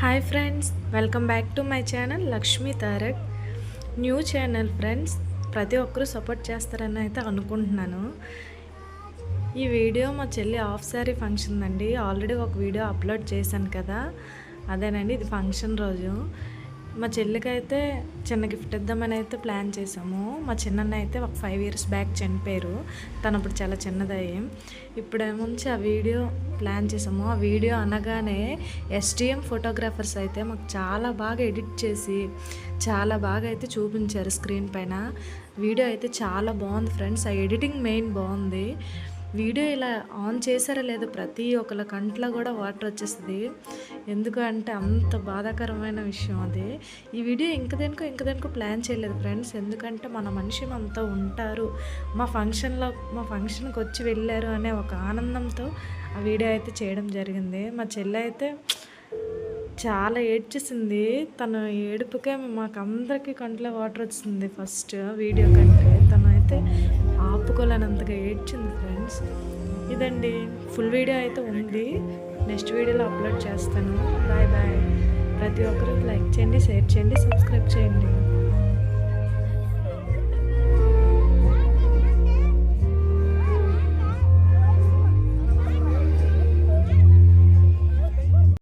Hi friends welcome back to my channel Lakshmi Tarak. New channel friends ప్రతి ఒక్కరూ support చేస్తారని అయితే అనుకుంటున్నాను. ఈ వీడియో మా చెల్లి హాఫ్ శారీ ఫంక్షన్ అండి ఆల్రెడీ ఒక వీడియో అప్లోడ్ చేశాను కదా. అదేనండి ఇది ఫంక్షన్ రోజు. మా చెల్లికైతే చిన్న గిఫ్ట్ ఇద్దామని అయితే ప్లాన్ చేసాము మా చిన్నన్న అయితే ఒక ఫైవ్ ఇయర్స్ బ్యాక్ చనిపోయారు. తను అప్పుడు చాలా చిన్నదయ్యి ఇప్పుడేముంచి ఆ వీడియో ప్లాన్ చేసాము ఆ వీడియో అనగానే ఎస్డిఎం ఫోటోగ్రాఫర్స్ అయితే మాకు చాలా బాగా ఎడిట్ చేసి చాలా బాగా అయితే చూపించారు స్క్రీన్ పైన. వీడియో అయితే చాలా బాగుంది ఫ్రెండ్స్. ఆ ఎడిటింగ్ మెయిన్ బాగుంది. వీడియో ఇలా ఆన్ చేశారా లేదో ప్రతి ఒక్కళ్ళ కంట్లో కూడా వాటర్ వచ్చేస్తుంది. ఎందుకు అంటే అంత బాధాకరమైన విషయం అది. ఈ వీడియో ఇంక దేనికో ఇంక దేనికో ప్లాన్ చేయలేదు ఫ్రెండ్స్. ఎందుకంటే మన మనిషి మనతో ఉంటారు. మా ఫంక్షన్లో మా ఫంక్షన్కి వచ్చి వెళ్ళారు అనే ఒక ఆనందంతో ఆ వీడియో అయితే చేయడం జరిగింది. మా చెల్లి అయితే చాలా ఏడ్చేసింది. తన ఏడుపుకే మాకు అందరికీ కంట్లో వాటర్ వచ్చింది ఫస్ట్ వీడియో కంటే. తను బాగా ఏడ్చింది ఫ్రెండ్స్ ఇదండి ఫుల్ వీడియో అయితే ఉంది. నెక్స్ట్ వీడియోలో అప్లోడ్ చేస్తాను. బాయ్ బాయ్ ప్రతి ఒక్కరు లైక్ చేయండి షేర్ చేయండి సబ్స్క్రైబ్ చేయండి.